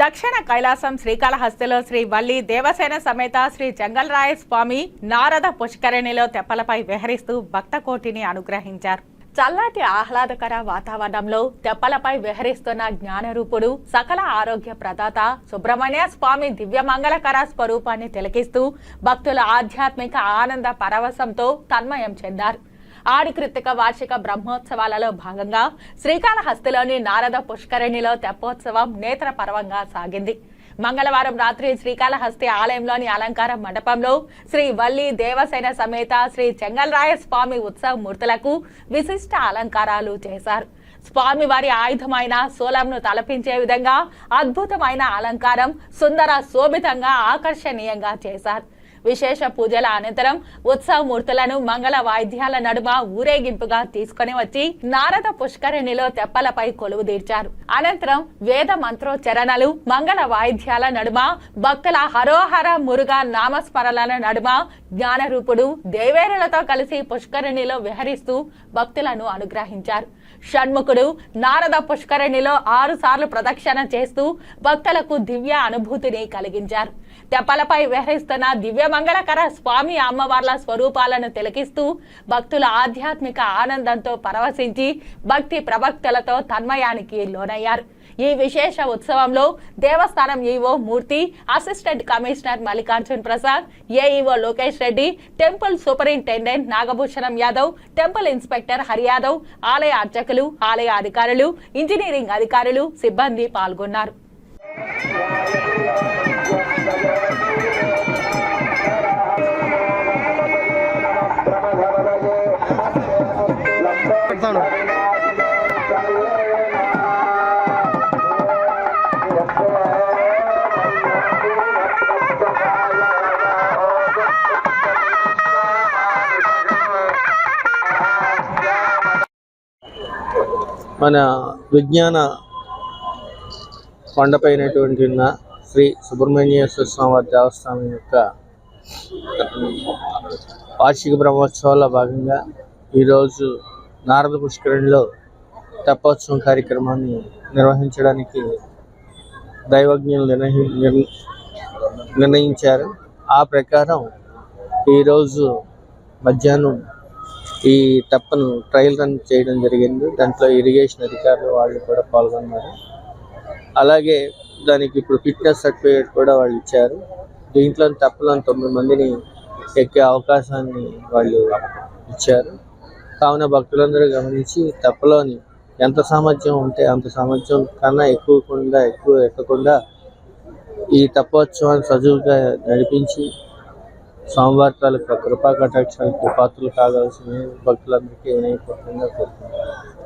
దక్షిణ కైలాసం శ్రీకాళహస్తిలో శ్రీ వల్లి దేవసేన సమేత శ్రీ జంగల్రాయ స్వామి నారద పుష్కరిణిలో తెప్పలపై విహరిస్తూ భక్త కోటిని అనుగ్రహించారు. చల్లటి ఆహ్లాదకర వాతావరణంలో తెప్పలపై విహరిస్తున్న జ్ఞానరూపుడు సకల ఆరోగ్య ప్రదాత సుబ్రహ్మణ్య స్వామి దివ్యమంగళకర స్వరూపాన్ని తిలకిస్తూ భక్తుల ఆధ్యాత్మిక ఆనంద పరవశంతో తన్మయం చెందారు. ఆడి కృతిక వార్షిక బ్రహ్మోత్సవాలలో భాగంగా శ్రీకాళహస్తిలోని నారద పుష్కరిణిలో తెప్పోత్సవం నేత్ర పర్వంగా సాగింది. మంగళవారం రాత్రి శ్రీకాళహస్తి ఆలయంలోని అలంకార మండపంలో శ్రీ వల్లి దేవసేన సమేత శ్రీ చెంగల్రాయ స్వామి ఉత్సవ మూర్తులకు విశిష్ట అలంకారాలు చేశారు. స్వామివారి ఆయుధమైన శూలంను తలపించే విధంగా అద్భుతమైన అలంకారం సుందర శోభితంగా ఆకర్షణీయంగా చేశారు. విశేష పూజల అనంతరం ఉత్సవ మూర్తులను మంగళ వాయిద్యాల నడుమ ఊరేగింపుగా తీసుకొని వచ్చి నారద పుష్కరిణిలో తెప్పలపై కొలువు తీర్చారు. అనంతరం వేద మంత్రోచ్చరణలు మంగళ వాయిద్యాల నడుమ భక్తుల హరోహర మురుగా నామస్మరణల నడుమ జ్ఞానరూపుడు దేవేరులతో కలిసి పుష్కరిణిలో విహరిస్తూ భక్తులను అనుగ్రహించారు. షణ్ముఖుడు నారద పుష్కరిణిలో ఆరు సార్లు ప్రదక్షిణ చేస్తూ భక్తులకు దివ్య అనుభూతిని కలిగించారు. తెప్పలపై విహరిస్తున్న దివ్య మంగళకర స్వామి అమ్మవార్ల స్వరూపాలను తిలకిస్తూ భక్తుల ఆధ్యాత్మిక ఆనందంతో పరవశించి భక్తి ప్రభక్తులతో తన్మయానికి లోనయ్యారు. ఈ విశేష ఉత్సవంలో దేవస్థానం EO Murthy assistant commissioner Mallikarjun Prasad AEO Lokesh Reddy temple superintendent Nagabhushanam Yadav temple inspector Hari Yadav ఆలయ అర్చకులు ఆలయ అధికారులు ఇంజనీరింగ్ అధికారులు సిబ్బంది పాల్గొన్నారు. పెడతాను మన విజ్ఞాన కొండపైనటువంటి ఉన్న శ్రీ సుబ్రహ్మణ్యేశ్వర స్వామి దేవస్థానం యొక్క వార్షిక బ్రహ్మోత్సవాల్లో భాగంగా ఈరోజు నారద పుష్కరంలో తెప్పోత్సవం కార్యక్రమాన్ని నిర్వహించడానికి దైవజ్ఞులు నిర్ణయి నిర్ణయించారు. ఆ ప్రకారం ఈరోజు మధ్యాహ్నం ఈ తప్పను ట్రయల్ రన్ చేయడం జరిగింది. దాంట్లో ఇరిగేషన్ అధికారులు వాళ్ళు కూడా పాల్గొన్నారు. అలాగే దానికి ఇప్పుడు ఫిట్నెస్ సర్టిఫికేట్ కూడా వాళ్ళు ఇచ్చారు. దీంట్లో తెప్పలో తొమ్మిది మందిని ఎక్కే అవకాశాన్ని వాళ్ళు ఇచ్చారు. కావున భక్తులందరూ గమనించి తప్పలోని ఎంత సామర్థ్యం ఉంటే అంత సామర్థ్యం కన్నా ఎక్కువకుండా ఎక్కువ ఎక్కకుండా ఈ తపోత్సవాన్ని సజువుగా నడిపించి సోమవారాలకు కృపా కటాక్షాలకు పాత్రలు కావాల్సిన భక్తులందరికీ వినయపూర్వకంగా కోరుకుంటున్నాను.